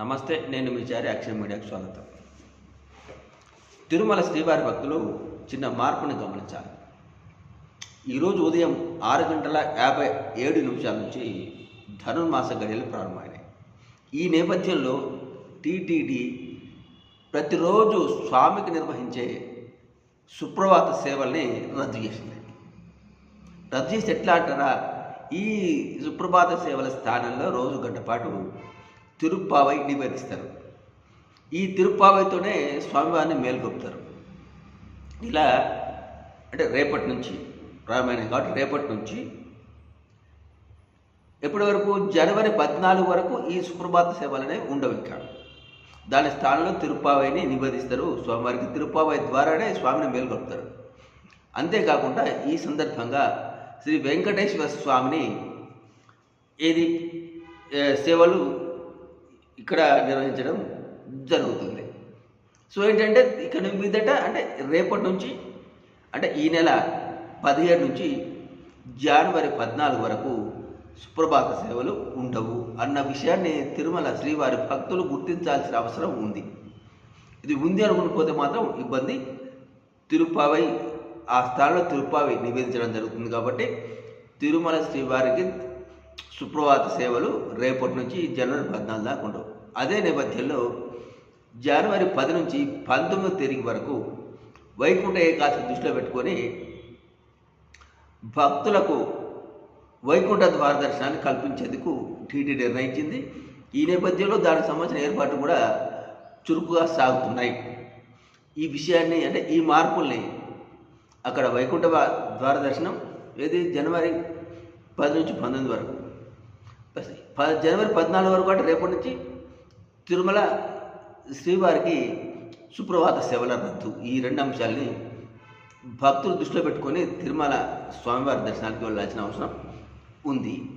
నమస్తే నేను మీ చారి యాక్షన్ మీడియాకు స్వాగతం. తిరుమల శ్రీవారి భక్తులు చిన్న మార్పుని గమనించాలి. ఈరోజు ఉదయం ఆరు గంటల యాభై ఏడు నిమిషాల నుంచి ధనుర్మాస గడియలు ప్రారంభమైనాయి. ఈ నేపథ్యంలో టీటీడీ ప్రతిరోజు స్వామికి నిర్వహించే సుప్రభాత సేవల్ని రద్దు చేసింది. రద్దు చేసి ఎట్లా అంటారా? ఈ సుప్రభాత సేవల స్థానంలో రోజు గంట పాటు తిరుప్పావై నివేదిస్తారు. ఈ తిరుప్పావైతోనే స్వామివారిని మేల్కొపుతారు. ఇలా అంటే రేపటి నుంచి రామాయణం కాబట్టి రేపటి నుంచి ఎప్పటి వరకు? జనవరి పద్నాలుగు వరకు ఈ సుప్రభాత సేవలు అనేవి ఉండవు ఇంకా. దాని స్థానంలో తిరుప్పావైని నివేదిస్తారు స్వామివారికి. తిరుప్పావై ద్వారానే స్వామిని మేల్కొల్పుతారు అంతేకాకుండా ఈ సందర్భంగా శ్రీ వెంకటేశ్వర స్వామిని ఏది? సేవలు ఇక్కడ నిర్వహించడం జరుగుతుంది. సో ఏంటంటే ఇక్కడ మీదట అంటే రేపటి నుంచి అంటే ఈ నెల పదిహేడు నుంచి జనవరి పద్నాలుగు వరకు సుప్రభాత సేవలు ఉండవు అన్న విషయాన్ని తిరుమల శ్రీవారి భక్తులు గుర్తించాల్సిన అవసరం ఉంది. ఇది ఉంది అనుకునిపోతే మాత్రం ఇబ్బంది. తిరుపావై ఆ స్థానంలో తిరుపావై నివేదించడం జరుగుతుంది కాబట్టి తిరుమల శ్రీవారికి సుప్రభాత సేవలు రేపటి నుంచి జనవరి పద్నాలుగు దాకా ఉండవు. అదే నేపథ్యంలో జనవరి పది నుంచి పంతొమ్మిది తేదీ వరకు వైకుంఠ ఏకాదశి దృష్టిలో పెట్టుకొని భక్తులకు వైకుంఠ ద్వార దర్శనాన్ని కల్పించేందుకు టీటీ నిర్ణయించింది. ఈ నేపథ్యంలో దానికి సంబంధించిన ఏర్పాట్లు కూడా చురుకుగా సాగుతున్నాయి. ఈ విషయాన్ని అంటే ఈ మార్పుల్ని అక్కడ వైకుంఠ ద్వార దర్శనం ఏది? జనవరి పది నుంచి పంతొమ్మిది వరకు. ప- జనవరి పద్నాలుగు వరకు అంటే రేపటి నుంచి తిరుమల శ్రీవారికి సుప్రభాత సేవల రద్దు. ఈ రెండు అంశాలని భక్తులు దృష్టిలో పెట్టుకొని తిరుమల స్వామివారి దర్శనానికి వెళ్ళాల్సిన అవసరం ఉంది.